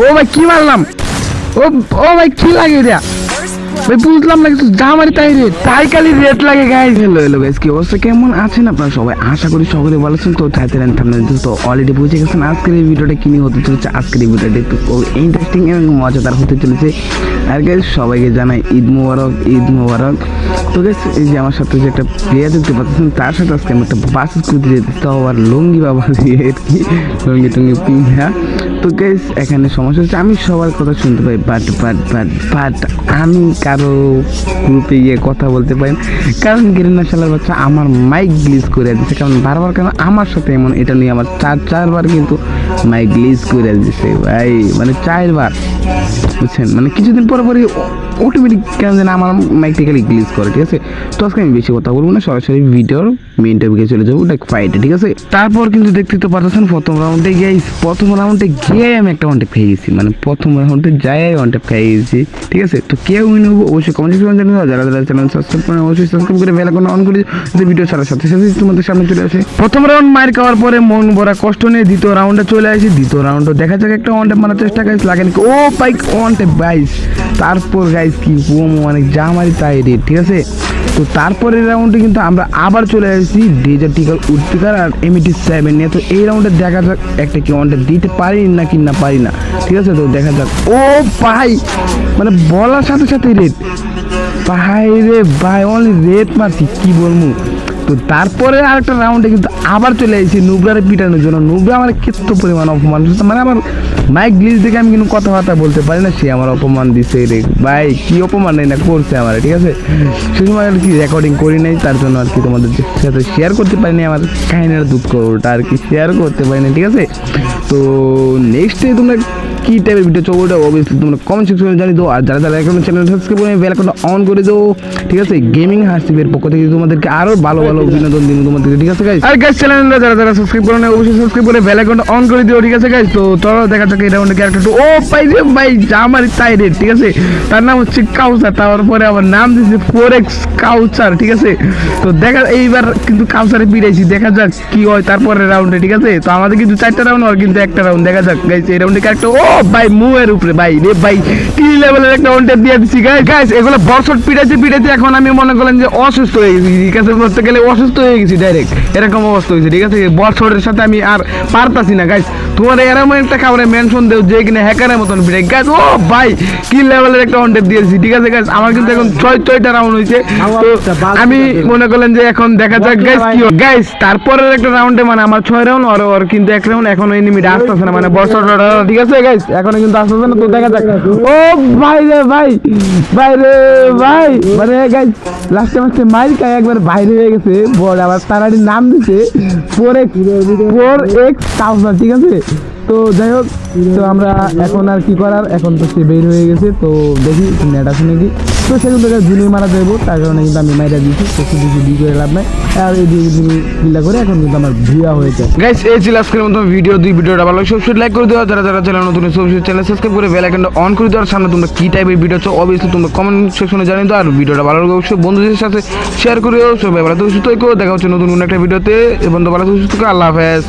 ও ভাই, কি মারলাম? ও ও ভাই, কি লাগে এটা? ভাই, বুঝলাম না কিছু। যা মারি তাই রে। তাই খালি রেট লাগে গাইজ হ্যালো হ্যালো গাইজ কি অবস্থা? কেমন আছেন আপনারা সবাই? আশা করি সকলে ভালো আছেন। তো টাইটেল এন্ড থাম্বনেল তো অলরেডি বুঝে গেছেন আজকের এই ভিডিওটা কি নিয়ে হতে চলেছে। আজকের এই ভিডিওটা একটু ইন্টারেস্টিং এবং মজাদার হতে চলেছে। আর গাইজ সবাইকে জানাই ঈদ মুবারক ঈদ মুবারক। তো গাইজ এই যে আমার সাথে যে একটা প্লেয়ার দেখতে পাচ্ছেন, তার সাথে আজকে আমি একটা বাস স্কুটি যেতে তাও আবার লুঙ্গি বাবা দিয়ে আর কি। লুঙ্গি টুঙ্গি পিন্ধা। তো গেস এখানে সমস্যা হচ্ছে, আমি সবার কথা শুনতে পাই বাট বাট বাট বাট আমি কারও গ্রুপে গিয়ে কথা বলতে পারি। কারণ গেরিনা শালার বাচ্চা, আমার মাইক গ্লিজ করে দিচ্ছে কারণ বারবার কেন আমার সাথে এমন এটা নিয়ে আমার চার, চারবার কিন্তু মাইক গ্লিজ করে দিচ্ছে ভাই। মানে চারবার, বুঝছেন? মানে কিছুদিন পর পরে অটোমেটিক কেন যেন আমার খালি গ্লিজ করে, ঠিক আছে? তো আজকে আমি বেশি কথা বলব না, সরাসরি ভিডিওর মেন টপিকে চলে যাব লাইক ফাইটে ঠিক আছে? তারপর কিন্তু দেখতে তো পারতেছেন, প্রথম রাউন্ডে গিয়ে প্রথম রাউন্ডে গিয়ে আমি একটা ওয়ান পেয়ে গেছি মানে প্রথম রাউন্ডে যাই ওয়ান পেয়ে গেছি, ঠিক আছে? তো কে উইন হব অবশ্যই কমেন্ট সেকশন জানিয়ে দাও যারা যারা চ্যানেল সাবস্ক্রাইব করেন অবশ্যই সাবস্ক্রাইব করে বেল আইকন অন করে যে ভিডিও ছাড়ার সাথে সাথে তোমাদের সামনে চলে আসে। প্রথম রাউন্ড মার খাওয়ার পরে মন ভরা কষ্ট নিয়ে দ্বিতীয় রাউন্ডে চলে আসি, দ্বিতীয় রাউন্ডে দেখা যাক একটা ওয়ান টেপ মারার চেষ্টা গাইস লাগেন ও পাইক ওয়ান টেপ গাইস তারপর গাইস কি মানে যা মারি তাই রে, ঠিক আছে? তো তারপরের রাউন্ডে কিন্তু আমরা আবার চলে আসছি ডেজার্টিক্যাল উদ্পিকার আর এমিটি সেভেন নিয়ে। তো এই রাউন্ডে দেখা যাক একটা কি ওয়ানটা দিতে পারি না কি না পারি না, ঠিক আছে? তো দেখা যাক। ও ভাই মানে বলার সাথে সাথে রেট ভাই রে, ভাই অনলি রেট মারছি, কি বলব? তো তারপরে আরেকটা রাউন্ডে কিন্তু আবার চলে এসেছি নুবরারে পিটানোর জন্য। নুবরা আমার ক্ষেত্র পরিমাণ অপমান মানে আমার মাইক গ্লিজ দেখে আমি কিন্তু কথাবার্তা বলতে পারি না, সে আমার অপমান দিছে। রে ভাই, কি অপমান নেই না, করছে আমার, ঠিক আছে? সময় আর কি রেকর্ডিং করি নাই, তার জন্য আর কি তোমাদের সাথে শেয়ার করতে পারিনি আমার কাহিনীর দুঃখ ওটা আর কি শেয়ার করতে পারিনি ঠিক আছে? তো নেক্সটে তোমরা কি টাইপের ভিডিও চাও ওটা অবভিয়াসলি তোমরা কমেন্ট সেকশনে জানিয়ে দাও। আর যারা যারা এখন চ্যানেল সাবস্ক্রাইব করে বেল আইকনটা অন করে দাও। ঠিক আছে? গেমিং হাসিবের পক্ষ থেকে তোমাদেরকে আরও ভালো ভালো বিনোদন দিন তোমাদেরকে, ঠিক আছে গাইস আর গাইস চ্যানেলটা যারা যারা সাবস্ক্রাইব করে না অবশ্যই সাবস্ক্রাইব করে বেল আইকনটা অন করে দিও, ঠিক আছে গাইস তো চলো, দেখা যাক এই রাউন্ডে ক্যারেক্টার ও পাই রে, ভাই জামারি তাই রে ঠিক আছে? তার নাম হচ্ছে কাউসার তারপরে আবার নাম দিয়েছে ফোর এক্স কাউসার ঠিক আছে? তো দেখা, এইবার কিন্তু কাউসারে পিড়াইছি দেখা যাক কি হয় তারপরে রাউন্ডে ঠিক আছে? তো আমাদের কিন্তু চারটা রাউন্ড আর কিন্তু একটা রাউন্ড দেখা যাক গাইস এই রাউন্ডে ক্যারেক্টার ও ভাই মুয়ের উপরে ভাই রে ভাই কি লেভেলের একটা ওয়ান্টেড দিয়ে দিছি গাইস গাইস এগুলো বর্ষট এখন আমি মনে করলাম যে অসুস্থ হয়ে গেছি ঠিক আছে বলতে গেলে অসুস্থ হয়ে গেছি ডাইরেক্ট এরকম অবস্থা হয়েছে ঠিক আছে বর্ষটের সাথে আমি আর পারতাছি না গাইস তোমার এরকম একটা খাবারে মেনশন দেও যে কিনা হ্যাকারের মতন পিড়াই গাইস ও ভাই কি লেভেলের একটা ওয়ান্টেড দিয়েছি ঠিক আছে গাইস আমার কিন্তু এখন ছয় ছয়টা রাউন্ড হয়েছে তো আমি মনে করলেন যে এখন দেখা যাক গাইস কি গাইস তারপরের একটা রাউন্ডে মানে আমার ছয় রাউন্ড আর ওর কিন্তু এক রাউন্ড এখন এনিমিটা আসতেছে না মানে বর্ষটা ঠিক আছে গাইস এখন কিন্তু আসতেছে না, তো দেখা যাক। ও ভাই রে, ভাই ভাই রে, ভাই। মানে গাইস লাস্টে মাসে মাইল খাই একবার বাইরে হয়ে গেছে বড় আবার তারারি নাম দিছে four X four X thousand ঠিক আছে? তো যাই হোক, তো আমরা এখন আর কি করার? এখন তো সে বের হয়ে গেছে, তো দেখি, নেটা শুনে নাকি তো সেগুলো থেকে মারা দেবো, তার কারণে কিন্তু আমি মাইরা দিয়েছি তো শুধু বি করে লাভ নাই। আর এই দিয়ে কিন্তু বিল্লা করে এখন কিন্তু আমার ভিয়া হয়েছে। গাইস এই ছিল আজকের মতো ভিডিও দুই ভিডিওটা ভালো অবশ্যই লাইক করে দেওয়া যারা যারা চ্যানেল নতুন, অবশ্যই চ্যানেল সাবস্ক্রাইব করে বেল আইকনটা অন করে দেওয়ার সামনে তোমরা কি টাইপের ভিডিও চাও অবভিয়াসলি তোমরা কমেন্ট সেকশনে জানিয়ে দাও। আর ভিডিওটা ভালো লাগলে অবশ্যই বন্ধুদের সাথে শেয়ার করে সবাই ভালো থাকো, সুস্থ থেকো। দেখা হচ্ছে নতুন একটা ভিডিওতে এবং ভালো থাকো, সুস্থ থেকো। আল্লাহ হাফেজ।